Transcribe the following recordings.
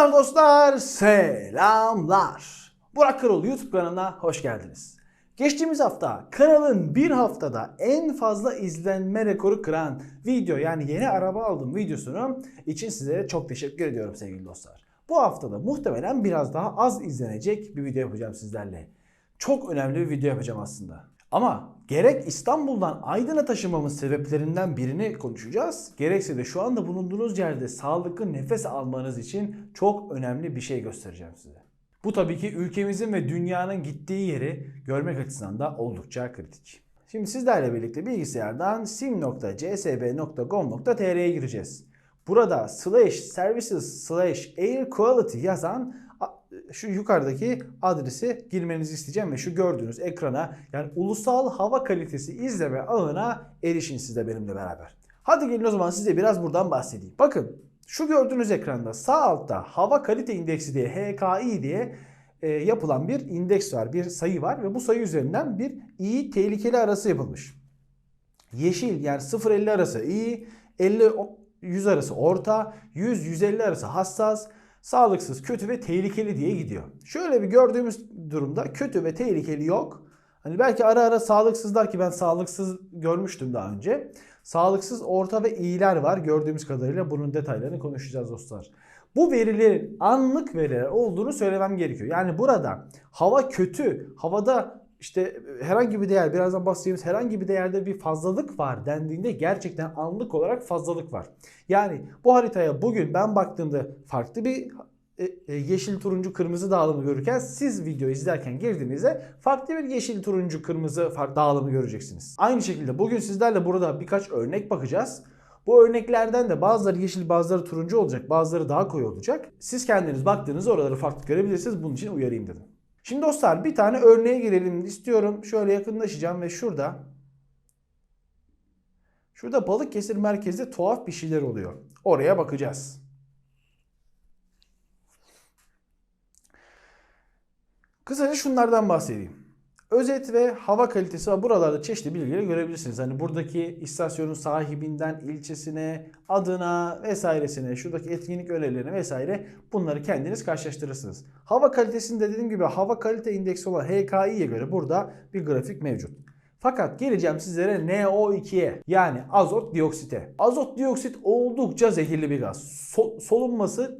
Merhabalar dostlar, selamlar. Burak Karol YouTube kanalına hoş geldiniz. Geçtiğimiz hafta kanalın bir haftada en fazla izlenme rekoru kıran video yani yeni araba aldım videosunu için sizlere çok teşekkür ediyorum sevgili dostlar. Bu haftada muhtemelen biraz daha az izlenecek bir video yapacağım sizlerle. Çok önemli bir video yapacağım aslında. Ama gerek İstanbul'dan Aydın'a taşımamın sebeplerinden birini konuşacağız. Gerekse de şu anda bulunduğunuz yerde sağlıklı nefes almanız için çok önemli bir şey göstereceğim size. Bu tabii ki ülkemizin ve dünyanın gittiği yeri görmek açısından da oldukça kritik. Şimdi sizlerle birlikte bilgisayardan sim.csb.gov.tr'ye gireceğiz. Burada slash services slash air quality yazan şu yukarıdaki adresi girmenizi isteyeceğim ve şu gördüğünüz ekrana yani ulusal hava kalitesi izleme ağına erişin siz de benimle beraber. Hadi gelin o zaman size biraz buradan bahsedeyim. Bakın şu gördüğünüz ekranda sağ altta hava kalite indeksi diye HKI diye e, yapılan bir indeks var, bir sayı var ve bu sayı üzerinden bir iyi tehlikeli arası yapılmış. Yeşil yani 0-50 arası iyi, 50-100 arası orta, 100-150 arası hassas, sağlıksız, kötü ve tehlikeli diye gidiyor. Şöyle bir gördüğümüz durumda kötü ve tehlikeli yok. Hani belki ara ara sağlıksızlar ki ben sağlıksız görmüştüm daha önce. Sağlıksız orta ve iyiler var. Gördüğümüz kadarıyla bunun detaylarını konuşacağız dostlar. Bu verilerin anlık veriler olduğunu söylemem gerekiyor. Yani burada hava kötü, havada işte herhangi bir değer, birazdan bahsedeceğimiz herhangi bir değerde bir fazlalık var dendiğinde gerçekten anlık olarak fazlalık var. Yani bu haritaya bugün ben baktığımda farklı bir yeşil, turuncu, kırmızı dağılımı görürken siz video izlerken girdiğinizde farklı bir yeşil, turuncu, kırmızı dağılımı göreceksiniz. Aynı şekilde bugün sizlerle burada birkaç örnek bakacağız. Bu örneklerden de bazıları yeşil bazıları turuncu olacak bazıları daha koyu olacak. Siz kendiniz baktığınızda oraları farklı görebilirsiniz. Bunun için uyarayım dedim. Şimdi dostlar bir tane örneğe girelim istiyorum. Şöyle yakınlaşacağım ve şurada Şurada Balıkesir merkezde tuhaf bir şeyler oluyor. Oraya bakacağız. Kısaca şunlardan bahsedeyim. Özet ve hava kalitesi. Buralarda çeşitli bilgileri görebilirsiniz. Hani buradaki istasyonun sahibinden ilçesine, adına vesairesine, şuradaki etkinlik önerilerine vesaire bunları kendiniz karşılaştırırsınız. Hava kalitesinde dediğim gibi hava kalite indeksi olan HKI'ye göre burada bir grafik mevcut. Fakat geleceğim sizlere NO2'ye yani azot dioksite. Azot dioksit oldukça zehirli bir gaz. So- solunması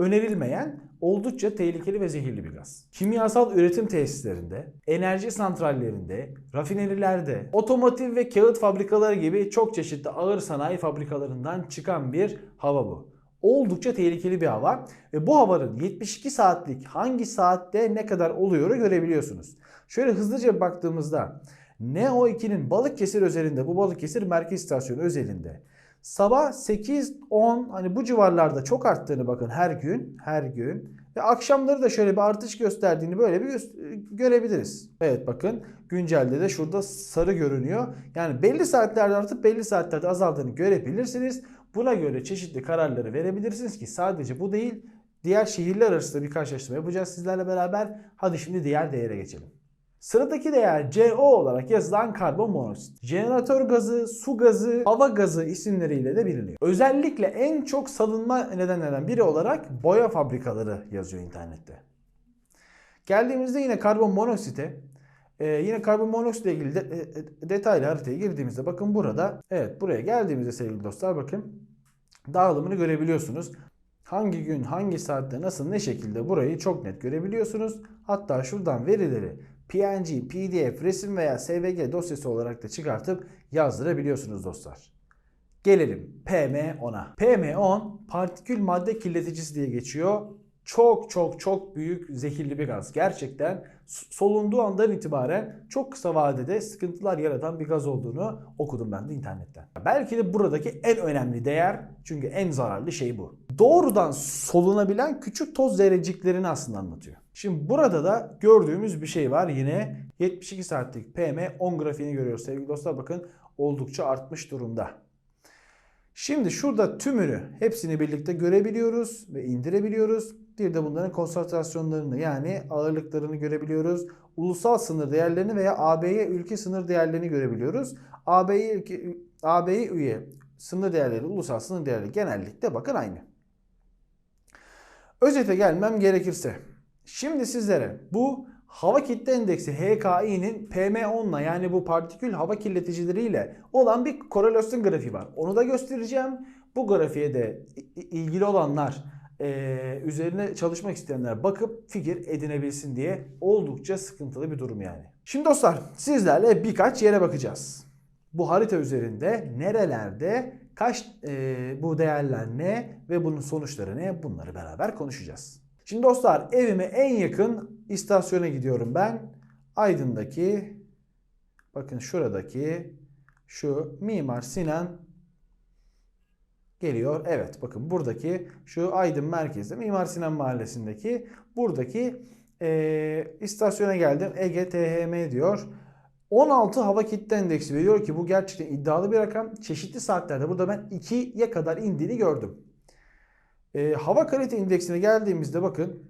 önerilmeyen oldukça tehlikeli ve zehirli bir gaz. Kimyasal üretim tesislerinde, enerji santrallerinde, rafinerilerde, otomotiv ve kağıt fabrikaları gibi çok çeşitli ağır sanayi fabrikalarından çıkan bir hava bu. Oldukça tehlikeli bir hava ve bu havanın 72 saatlik hangi saatte ne kadar oluyoru görebiliyorsunuz. Şöyle hızlıca baktığımızda NO2'nin Balıkesir özelinde bu Balıkesir merkez istasyonu özelinde Sabah 8-10 hani bu civarlarda çok arttığını bakın her gün her gün ve akşamları da şöyle bir artış gösterdiğini böyle bir gö- görebiliriz. Evet bakın güncelde de şurada sarı görünüyor. Yani belli saatlerde artıp belli saatlerde azaldığını görebilirsiniz. Buna göre çeşitli kararları verebilirsiniz ki sadece bu değil diğer şehirler arasında bir karşılaştırma yapacağız sizlerle beraber. Hadi şimdi diğer değere geçelim. Sıradaki değer CO olarak yazılan karbon monoksit. Jeneratör gazı, su gazı, hava gazı isimleriyle de biliniyor. Özellikle en çok salınma nedenlerden biri olarak boya fabrikaları yazıyor internette. Geldiğimizde yine karbon monoksite ee, yine karbon monoksitle ilgili de, e, detaylı haritaya girdiğimizde bakın burada evet buraya geldiğimizde sevgili dostlar bakın dağılımını görebiliyorsunuz. Hangi gün, hangi saatte, nasıl, ne şekilde burayı çok net görebiliyorsunuz. Hatta şuradan verileri PNG, PDF, resim veya SVG dosyası olarak da çıkartıp yazdırabiliyorsunuz dostlar. Gelelim PM10'a. PM10 partikül madde kirleticisi diye geçiyor. Çok çok çok büyük zehirli bir gaz. Gerçekten solunduğu andan itibaren çok kısa vadede sıkıntılar yaratan bir gaz olduğunu okudum ben de internetten. Belki de buradaki en önemli değer çünkü en zararlı şey bu. Doğrudan solunabilen küçük toz zerreciklerini aslında anlatıyor. Şimdi burada da gördüğümüz bir şey var. Yine 72 saatlik PM10 grafiğini görüyoruz sevgili dostlar. Bakın oldukça artmış durumda. Şimdi şurada tümünü hepsini birlikte görebiliyoruz ve indirebiliyoruz. Bir de bunların konsantrasyonlarını yani ağırlıklarını görebiliyoruz. Ulusal sınır değerlerini veya AB'ye ülke sınır değerlerini görebiliyoruz. AB'ye ülke AB'ye üye sınır değerleri, ulusal sınır değerleri genellikle bakın aynı. Özete gelmem gerekirse. Şimdi sizlere bu hava kitle endeksi HKI'nin PM10'la yani bu partikül hava kirleticileriyle olan bir korelasyon grafiği var. Onu da göstereceğim. Bu grafiğe de ilgili olanlar eee, üzerine çalışmak isteyenler bakıp fikir edinebilsin diye oldukça sıkıntılı bir durum yani. Şimdi dostlar sizlerle birkaç yere bakacağız. Bu harita üzerinde nerelerde kaç eee, bu değerler ne ve bunun sonuçları ne bunları beraber konuşacağız. Şimdi dostlar evime en yakın istasyona gidiyorum ben. Aydın'daki bakın şuradaki şu Mimar Sinan geliyor. Evet bakın buradaki şu Aydın merkezde Mimar Sinan Mahallesi'ndeki buradaki eee, istasyona geldim. Ege THM diyor. 16 hava kitle endeksi veriyor ki bu gerçekten iddialı bir rakam. Çeşitli saatlerde burada ben 2'ye kadar indiğini gördüm. Eee, hava kalite indeksine geldiğimizde bakın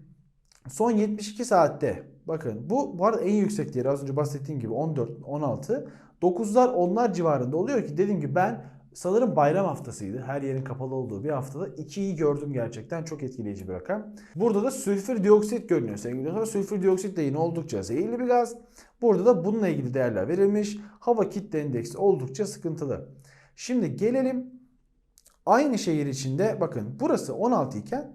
son 72 saatte bakın bu bu arada en yüksek değeri az önce bahsettiğim gibi 14 16 9'lar onlar civarında oluyor ki dediğim gibi ben sanırım bayram haftasıydı. Her yerin kapalı olduğu bir haftada 2'yi gördüm gerçekten çok etkileyici bir rakam. Burada da sülfür dioksit görünüyor sevgili dostlar. Sülfür dioksit de yine oldukça zehirli bir gaz. Burada da bununla ilgili değerler verilmiş. Hava kitle endeksi oldukça sıkıntılı. Şimdi gelelim aynı şehir içinde bakın burası 16 iken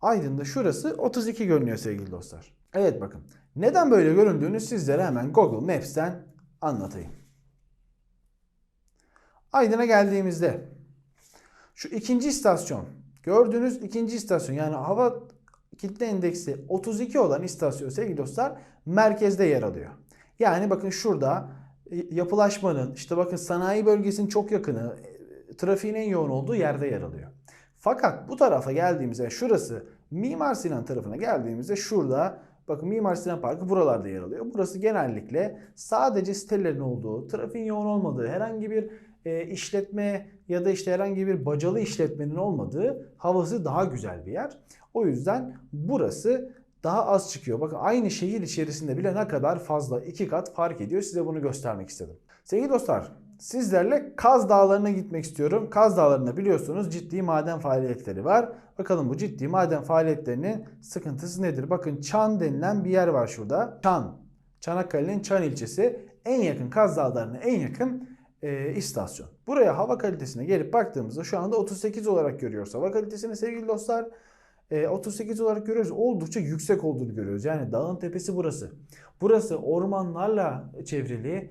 Aydın'da şurası 32 görünüyor sevgili dostlar. Evet bakın. Neden böyle göründüğünü sizlere hemen Google Maps'ten anlatayım. Aydın'a geldiğimizde şu ikinci istasyon gördüğünüz ikinci istasyon yani hava kitle endeksi 32 olan istasyon sevgili dostlar merkezde yer alıyor. Yani bakın şurada e, yapılaşmanın işte bakın sanayi bölgesinin çok yakını e, trafiğin en yoğun olduğu yerde yer alıyor. Fakat bu tarafa geldiğimizde şurası Mimar Sinan tarafına geldiğimizde şurada bakın Mimar Sinan Parkı buralarda yer alıyor. Burası genellikle sadece sitelerin olduğu, trafiğin yoğun olmadığı, herhangi bir e, işletme ya da işte herhangi bir bacalı işletmenin olmadığı havası daha güzel bir yer. O yüzden burası daha az çıkıyor. Bakın aynı şehir içerisinde bile ne kadar fazla iki kat fark ediyor. Size bunu göstermek istedim. Sevgili dostlar sizlerle Kaz Dağları'na gitmek istiyorum. Kaz Dağları'nda biliyorsunuz ciddi maden faaliyetleri var. Bakalım bu ciddi maden faaliyetlerinin sıkıntısı nedir? Bakın Çan denilen bir yer var şurada. Çan. Çanakkale'nin Çan ilçesi en yakın Kaz Dağları'na en yakın e, istasyon. Buraya hava kalitesine gelip baktığımızda şu anda 38 olarak görüyoruz hava kalitesini sevgili dostlar. E, 38 olarak görüyoruz. Oldukça yüksek olduğunu görüyoruz. Yani dağın tepesi burası. Burası ormanlarla çevrili.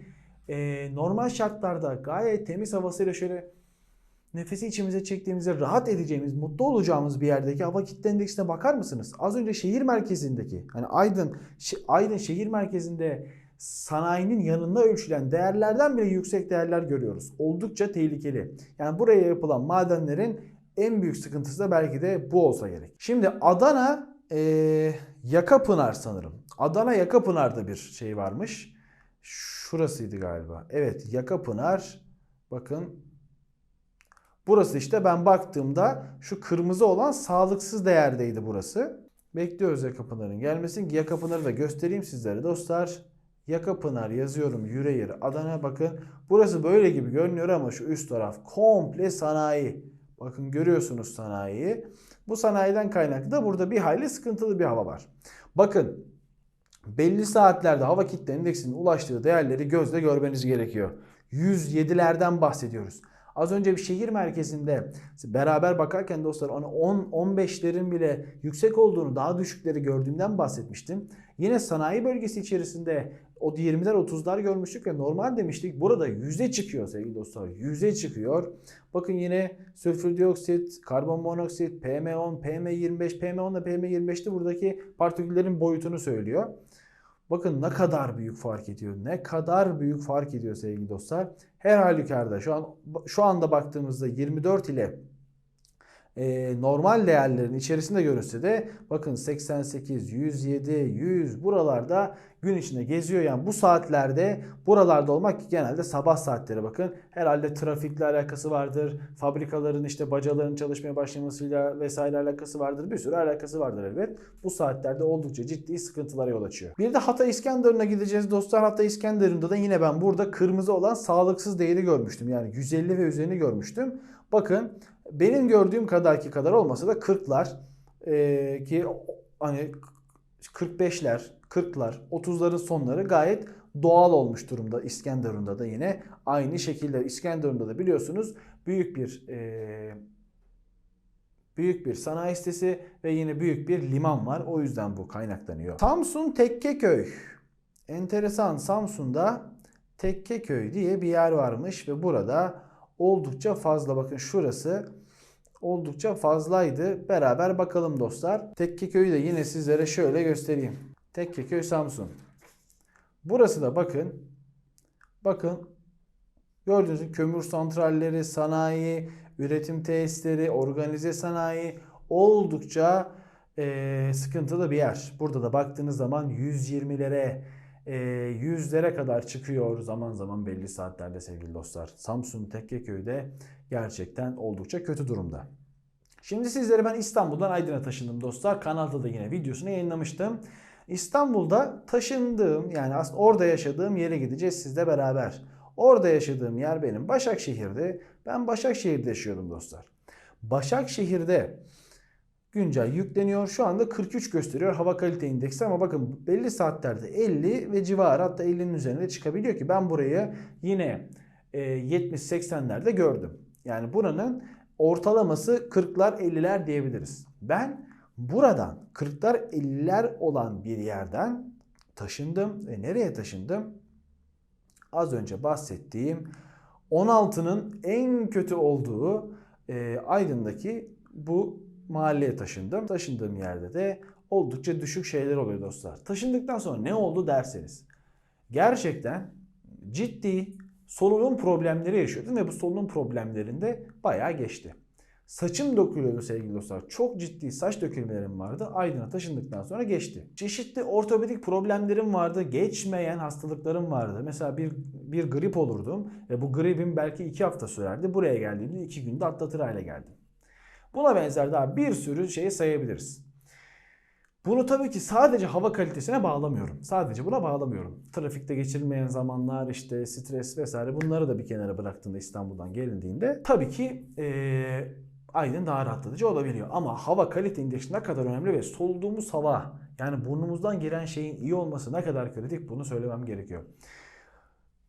E, normal şartlarda gayet temiz havasıyla şöyle nefesi içimize çektiğimizde rahat edeceğimiz, mutlu olacağımız bir yerdeki hava kitle endeksine bakar mısınız? Az önce şehir merkezindeki, hani Aydın, Aydın şehir merkezinde sanayinin yanında ölçülen değerlerden bile yüksek değerler görüyoruz. Oldukça tehlikeli. Yani buraya yapılan madenlerin en büyük sıkıntısı da belki de bu olsa gerek. Şimdi Adana eee Yakapınar sanırım. Adana Yakapınar'da bir şey varmış. Şurasıydı galiba. Evet Yakapınar. Bakın Burası işte ben baktığımda şu kırmızı olan sağlıksız değerdeydi burası. Bekliyoruz Yakapınar'ın gelmesini. Yakapınar'ı da göstereyim sizlere dostlar. Yakapınar yazıyorum Yüreğir Adana bakın. Burası böyle gibi görünüyor ama şu üst taraf komple sanayi. Bakın görüyorsunuz sanayiyi. Bu sanayiden kaynaklı da burada bir hayli sıkıntılı bir hava var. Bakın belli saatlerde hava kitle endeksinin ulaştığı değerleri gözle görmeniz gerekiyor. 107'lerden bahsediyoruz. Az önce bir şehir merkezinde beraber bakarken dostlar onu 10-15'lerin bile yüksek olduğunu daha düşükleri gördüğümden bahsetmiştim. Yine sanayi bölgesi içerisinde o 20'ler 30'lar görmüştük ve normal demiştik. Burada 100'e çıkıyor sevgili dostlar. 100'e çıkıyor. Bakın yine sülfür dioksit, karbon monoksit, PM10, PM25, PM10 ile PM25'te buradaki partiküllerin boyutunu söylüyor. Bakın ne kadar büyük fark ediyor. Ne kadar büyük fark ediyor sevgili dostlar. Her halükarda şu an şu anda baktığımızda 24 ile e, normal değerlerin içerisinde görünse de bakın 88, 107, 100 buralarda gün içinde geziyor. Yani bu saatlerde buralarda olmak genelde sabah saatleri bakın. Herhalde trafikle alakası vardır. Fabrikaların işte bacaların çalışmaya başlamasıyla vesaire alakası vardır. Bir sürü alakası vardır elbet. Bu saatlerde oldukça ciddi sıkıntılara yol açıyor. Bir de Hatay İskenderun'a gideceğiz dostlar. Hatay İskenderun'da da yine ben burada kırmızı olan sağlıksız değeri görmüştüm. Yani 150 ve üzerini görmüştüm. Bakın benim gördüğüm kadarki kadar olmasa da 40'lar e, ki hani 45'ler, 40'lar, 30'ların sonları gayet doğal olmuş durumda. İskenderun'da da yine aynı şekilde. İskenderun'da da biliyorsunuz büyük bir e, büyük bir sanayi sitesi ve yine büyük bir liman var. O yüzden bu kaynaklanıyor. Samsun Tekkeköy. Enteresan Samsun'da Tekkeköy diye bir yer varmış ve burada oldukça fazla bakın şurası oldukça fazlaydı. Beraber bakalım dostlar. Tekkeköy'ü de yine sizlere şöyle göstereyim. Tekkeköy Samsun. Burası da bakın. Bakın gördüğünüz gibi kömür santralleri, sanayi, üretim tesisleri, organize sanayi oldukça eee, sıkıntılı bir yer. Burada da baktığınız zaman 120'lere, eee, yüzlere kadar çıkıyor zaman zaman belli saatlerde sevgili dostlar. Samsun Tekkeköy'de gerçekten oldukça kötü durumda. Şimdi sizlere ben İstanbul'dan Aydın'a taşındım dostlar. Kanalda da yine videosunu yayınlamıştım. İstanbul'da taşındığım yani aslında orada yaşadığım yere gideceğiz sizle beraber. Orada yaşadığım yer benim Başakşehir'de. Ben Başakşehir'de yaşıyordum dostlar. Başakşehir'de güncel yükleniyor. Şu anda 43 gösteriyor hava kalite indeksi ama bakın belli saatlerde 50 ve civarı hatta 50'nin üzerinde çıkabiliyor ki ben burayı yine e, 70-80'lerde gördüm. Yani buranın ortalaması 40'lar 50'ler diyebiliriz. Ben buradan 40'lar 50'ler olan bir yerden taşındım ve nereye taşındım? Az önce bahsettiğim 16'nın en kötü olduğu e, Aydın'daki bu mahalleye taşındım. Taşındığım yerde de oldukça düşük şeyler oluyor dostlar. Taşındıktan sonra ne oldu derseniz. Gerçekten ciddi solunum problemleri yaşıyordum ve bu solunum problemlerinde bayağı geçti. Saçım dökülüyordu sevgili dostlar. Çok ciddi saç dökülmelerim vardı. Aydın'a taşındıktan sonra geçti. Çeşitli ortopedik problemlerim vardı. Geçmeyen hastalıklarım vardı. Mesela bir, bir grip olurdum ve bu gripim belki iki hafta sürerdi. Buraya geldiğimde iki günde atlatır hale geldim. Buna benzer daha bir sürü şeyi sayabiliriz. Bunu tabii ki sadece hava kalitesine bağlamıyorum. Sadece buna bağlamıyorum. Trafikte geçirilmeyen zamanlar, işte stres vesaire bunları da bir kenara bıraktığında İstanbul'dan gelindiğinde tabii ki eee Aydın daha rahatlatıcı olabiliyor. Ama hava kalite indeksi ne kadar önemli ve soluduğumuz hava yani burnumuzdan giren şeyin iyi olması ne kadar kritik bunu söylemem gerekiyor.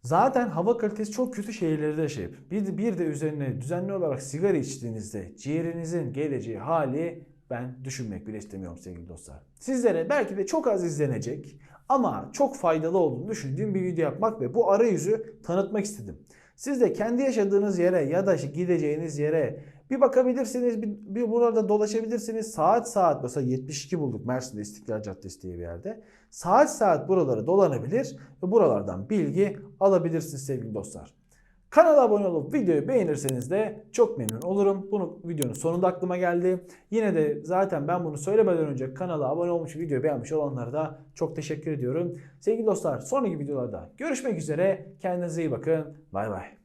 Zaten hava kalitesi çok kötü şehirlerde şey. Bir, bir de üzerine düzenli olarak sigara içtiğinizde ciğerinizin geleceği hali ben düşünmek bile istemiyorum sevgili dostlar. Sizlere belki de çok az izlenecek ama çok faydalı olduğunu düşündüğüm bir video yapmak ve bu arayüzü tanıtmak istedim. Siz de kendi yaşadığınız yere ya da gideceğiniz yere bir bakabilirsiniz, bir, bir burada dolaşabilirsiniz. Saat saat mesela 72 bulduk Mersin'de İstiklal Caddesi diye bir yerde. Saat saat buraları dolanabilir ve buralardan bilgi alabilirsiniz sevgili dostlar. Kanala abone olup videoyu beğenirseniz de çok memnun olurum. Bunu videonun sonunda aklıma geldi. Yine de zaten ben bunu söylemeden önce kanala abone olmuş, videoyu beğenmiş olanlara da çok teşekkür ediyorum. Sevgili dostlar sonraki videolarda görüşmek üzere. Kendinize iyi bakın. Bay bay.